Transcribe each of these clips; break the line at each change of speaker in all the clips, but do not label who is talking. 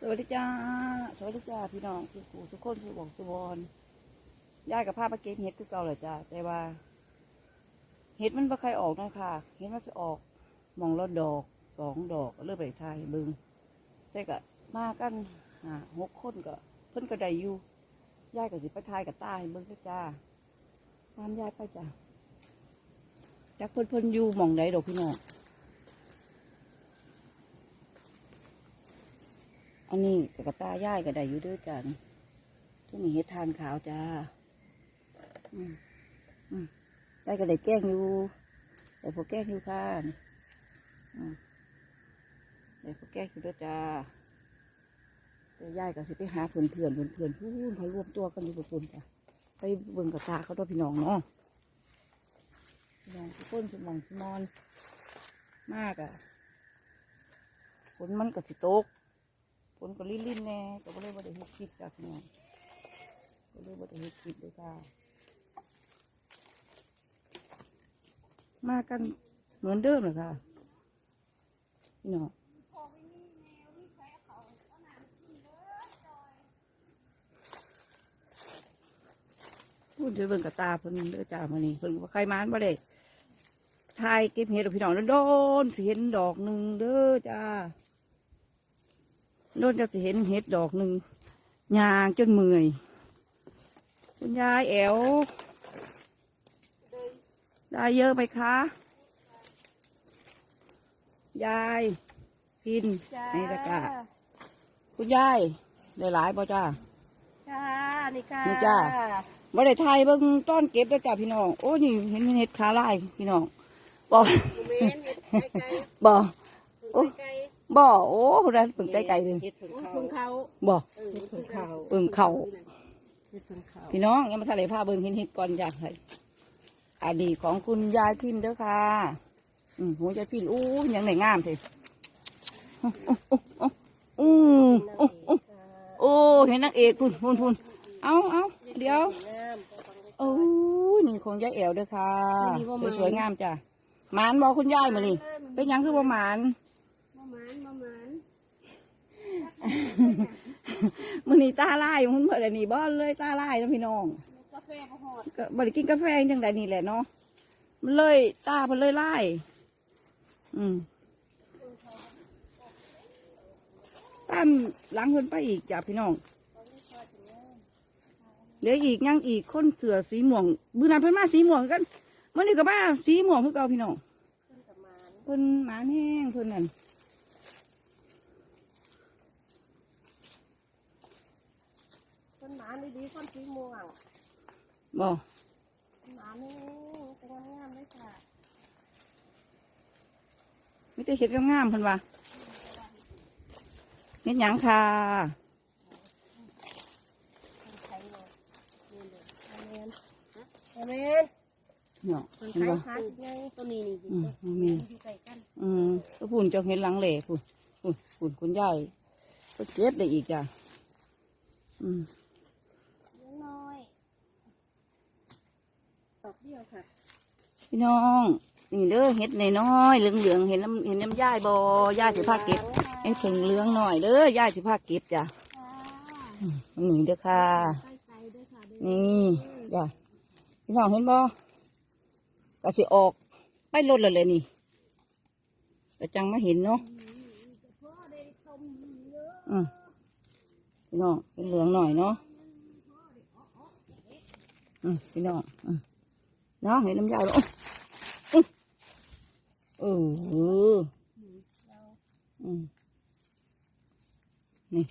สวัสดีจ้า สวัสดีจ้าพี่น้องทุกผู้ทุกคนสุบอกสุวรยากับพาไปเก็บเห็ดคือเก่าเลยจ้าแต่ว่า เห็ดมันไม่ค่อออกนะค่ะ เห็ดมันจะออกมองละดอกสองดอกเริ่มไปทายให้เบึงแต่ก็มากันหาหกคนก็ เพิ่นก็ได้อยู่ย่ายก็สิไปทายกับตาให้บิ่งจ้าตามย่าไปจ้าจักเพิ่นเพิ่นอยู่มองใดดอกพี่น้อง อันนี้กระตาย่ายก็ได้อยู่ด้วยจ้านี่ทุกนี้เฮ็ดทานขาวจ้าอืมอืมได้ก็ได้แกล้งอยู่ได้พวกแกล้งอยู่ค่ะนี่อืมได้พวกแกล้งอยู่ด้วยจ้าแต่ย่ายก็สิไปหาเพื่อนเพื่อนเพื่อนเพื่อนพูนเขารวมตัวกันอยู่บนปุ่นจ้ะไปเบิ่งกระตาเขาด้วยพี่น้องเนาะพี่น้องทุกคนสมองสมอนมากอะฝนมันก็สิตก ฝนก็ลิ่นลิ่นๆแน่ก็บ่เลยบ่ได้เฮ็ดคลิปจากพี่น้องก็เลยบ่ได้เฮ็ดคลิปเลยค่ะมากันเหมือนเดิมเลยค่ะพี่น้องพูดเดี๋ยเบิ่งกับตาเพิ่นเด้อจ้ามื้อนี้เพิ่นว่าใครมานบ่ได้ถ่ายเก็บเห็ดพี่น้องแล้วโดนสิเห็นดอกหนึ่งเด้อจ้า โน่นจะสิเห็นเห็ดดอกหนึ่งยางจนเมื่อยคุณยายแอวได้เยอะไหมคะ ยายพิน
จ้า
นี่ตะกะคุณยายได้หลายป่จ้า
จ้านี่ค่ะ
นี่จ้าบ่ได้ไทยเบิ่งต้นเก็บแล้วจ้าพี่น้องโอ้นี่เห็นเห็ดขาลายพี่น้องบอก
หมูเมนเห็ดไก่
บอก
ไก่ไก่
บ่โอ้คนนั้นเพิ่งใจไก่เลย
เห็ดผึ่งเขาเขา
บ่
เออเห็ดผึ่งเขา
เพิ่งเข้า
เห็ดผึ่งเขา
พี่น้องยังมาทะเลผ้าเบิ่งเห็นเห็ดก่อนอยากให้อดีตของคุณยายพินเด้อค่ะ อืมหัวยายพินอู้ยังไหนงามเถอะอู้อู้อู้โอ้เห็นนางเอกพุ่นพุ่นพุ่นเอาเอาเดี๋ยว
งาม
โอ้ยนี่ของยายแอวเด้อค่ะสวยๆงามจ้ะหมานบอกคุณยายมานี่เป็นหยังคือบ่หมาน
มะมานมะมาน
มันนี่ตาลายมันเมื่อไรนี่บ่เลยตาลายนะพี่น้อง
กาแฟพอหอด
ก็บริกินกาแฟจังใดนี่แหละเนาะมันเลยตามันเลยไล่อืมตามหลังคนไปอีกจ้ะพี่น้องเดี๋ยวอีกยังอีกคนเสือสีม่วงบือนันเพิ่นมาสีม่วงกันมันนี่ก็มาสีม่วงเพื่อเก่าพี่น้อง
ขึ้นกับมา
เพิ่นหมาแห้งเพิ่นนั่น
ต้นหมานดีๆต้นสีม่วง
บ่
ต้นหมานนี่เป็นงามๆเลยค่ะ
ไม่ได้เห็ดงามๆเพิ่นว่าเห็ดหยังค่ะ
ต้นไทยเลยนี่เลยมะเมนมะเมน
เนาะ
ต้น
เห็น
ไทย
บ่
หาสิไงต้นนี้นี่
อืมบ่มี
อยู่ใกล้กัน
อืมก็พูนเจ้าเห็นหลังเหล่พูนพูนพูนคุณยายก็เก็บได้อีกจ้ะอืม
เลี้ยงน้อยด อกเดียวค่ะ
พี่น้อง นี่เด้อเห็ดน้อยๆเหลืองๆเห็นน้ำเห็นน้ำยายบอยายสิพาเก็บไอ้ถึงเหลืองหน่อยเด้อยายสิพาเก็บจ้ะนี่เด้อค่ะ
ใกล้ใจด้วยค่ะเด้อ
นี่จ้ะพี่น้องเห็นบ่ก็สิออกไปรถแล้วเลยนี่ก็จังมาเห็นเนาะ
พ่อได้ชมเยอะ
อืมพี่น้องเป็นเหลืองหน่อยเนาะอืมพี่น้องอืม เนาะเห็นน้ำยาแล้วโอ้เออเอออืมนี่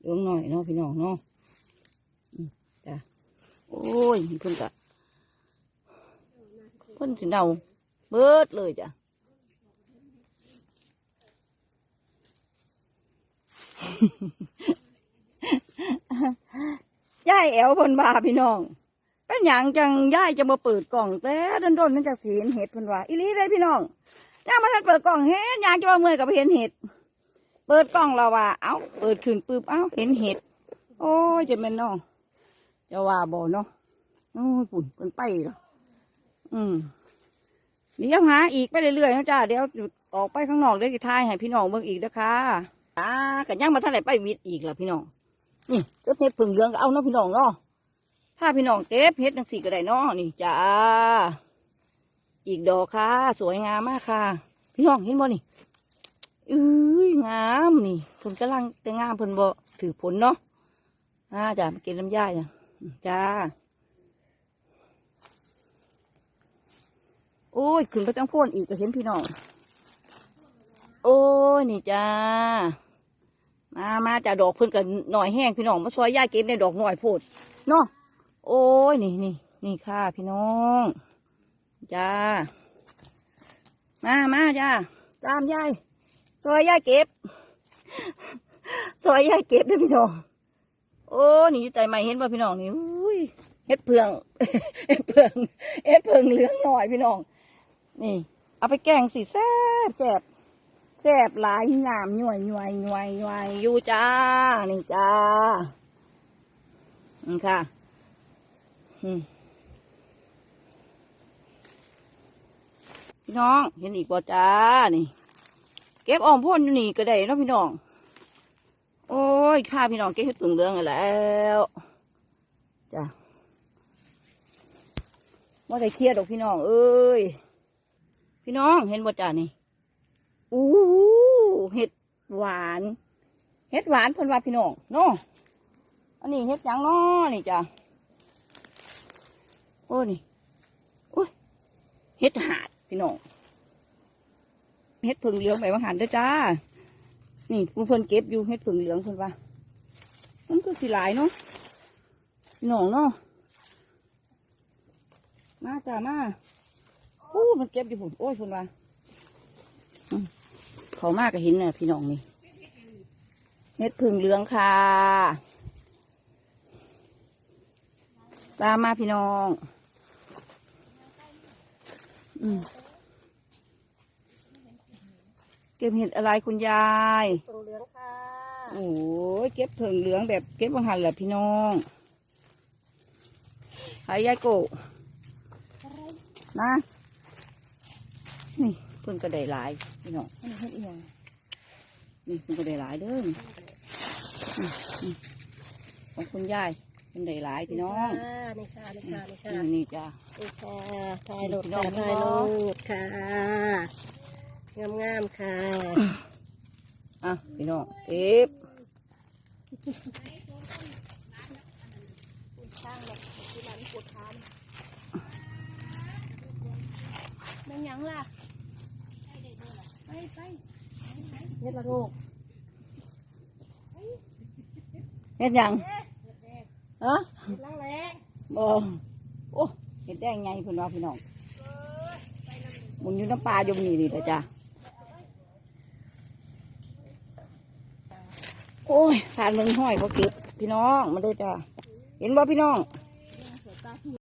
เหลืองหน่อยเนาะพี่น้องเนาะอืมจ้ะโอ้ยเพิ่นกะเพิ่นสิเดาเบิดเลยจ้ะ ยายแอวเพนว่าพี่น้อง เป็นอย่างจังย่ายจะมาเปิดกล่องแต่ดนดนๆนั่นจากสีเห็นเห็ดเพนว่าอีหลีเลยพี่น้องย่ามาทันเปิดกล่องเห็นยางจะมาเมื่อยกับเห็นเห็ด เปิดกล่องเราว่า เอ้าเปิดขึ้นปึ๊บเอ้าเห็นเห็ด โอ้ยจะเป็นน้องจะว่าบ่เนาะโอ้ยปุ่นเป็นไปแล้วอืมเดี๋ยวหาอีกไปเรื่อยๆนะจ้าเดี๋ยวออกไปข้างนอกเดี๋ยวจะทายให้พี่น้องเบิ่งอีกนะคะอ่ากันย่างมาท่านไหนไปวิทย์อีกล่ะพี่น้องนี่เก็บเห็ดผึ่งเหลืองก็เอาเนาะพี่น้องเนาะ ถ้าพี่น้องเก็บเห็ดจังสี่ก็ได้เนาะนี่จ้า อีกดอกค่ะ สวยงามมากค่ะ พี่น้องเห็นบ่นี่อุ้ยงามนี่เพิ่นกำลังแต่งามเพิ่นบ่ถือผลเนาะอ่าจ้ามากินน้ำยายจ้ะจ้าโอ้ยขึ้นไปตั้งโพ่นอีกก็เห็นพี่น้อง โอ้ยนี่จ้ามามาจ้าดอกเพิ่นกันหน่อยแห้งพี่น้องมาซอยย่าเก็บในดอกหน่อยโพดเนาะ โอ้ยนี่นี่นี่ค่ะ พี่น้องจ้ามามาจ้าตามยายซอยย่าเก็บซอยย่าเก็บเด้วยพี่น้องโอ้นี่อยู่ใต้ไม้เห็นป่ะพี่น้องนี่อุ้ยเฮ็ดเพืองเฮ็ดเพืองเฮ็ดเพืองเหลืองหน่อยพี่น้อง นี่ เอาไปแกงสิแซ่บแซ่บแซ่บหลายงามย่วยย่วยย่วยย่วยอยู่จ้านี่จ้านี่ค่ะอืม พี่น้อง เห็นอีกบ่จ้า นี่ เก็บอ่อมพ่นอยู่นี่ก็ได้เนาะพี่น้อง โอ้ยข้าพี่น้องเก็บตึงเรื่องกันแล้วจ้ะว่าได้เครียดดอกพี่น้อง เอ้ย พี่น้องเห็นบ่จ้านี่อู้หูเห็ดหวานเห็ดหวานเพิ่นว่าพี่น้องเนาะอันนี้เห็ดหยังเนาะนี่จ้ะ อ้นี่โอ้ยเห็ดหาดพี่น้องเห็ดผึ่งเหลืองไปว่าหันเด้อจ้า นี่เพิ่นเก็บอยู่เห็ดผึ่งเหลืองเพิ่นว่ามันคือสีหลายเนาะพี่น้องเนาะมาจ้ามาโอ้มันเก็บอยู่พุ่นโอ้ยพุ่นว่าเขามากก็เห็นน่ะพี่น้องนี่เห็ดผึ่งเหลืองค่ะ ตามมาพี่น้อง อืมเก็บเห็ดอะไรคุณยาย
ตรงเหลืองค่ะ
โอ้ยเก็บเผิงเหลืองแบบเก็บวังหันแหละพี่น้องหายายโกะนะ นี่เพิ่นก็ได้หลายพี่น้องเพิ่นเฮ็ดอีหยังนี่เพิ่นก็ได้หลายเด้อนี่นี่นี่ของคุณยาย เพิ่นได้หลายพี่น้อง
นี่ค่ะนี่ค่ะนี่ค่ะ
นี่นี่จ้า
นี่ค่ะถ่ายรถ
พี่น้อ
ค่ะ
ง
ถ่ายรถค่ะงามงามๆค่ะ
อะพี่น้องเก็บ
เป็นหยังล่ะไปไปเฮ็ดละโงก
เฮ็ดหยัง ฮะ
เฮ็ดละแหละ
บ่โอ้เห็ดแดงไงเพิ่นว่าพี่น้องหมุนอยู่น้ำปลาอยู่นี่นี่แหละจ้ะโอ้ยผ่านเมืองห้อยพอเก็บพี่น้องมาเด้อจ้ะเห็นบ่พี่น้อง
เ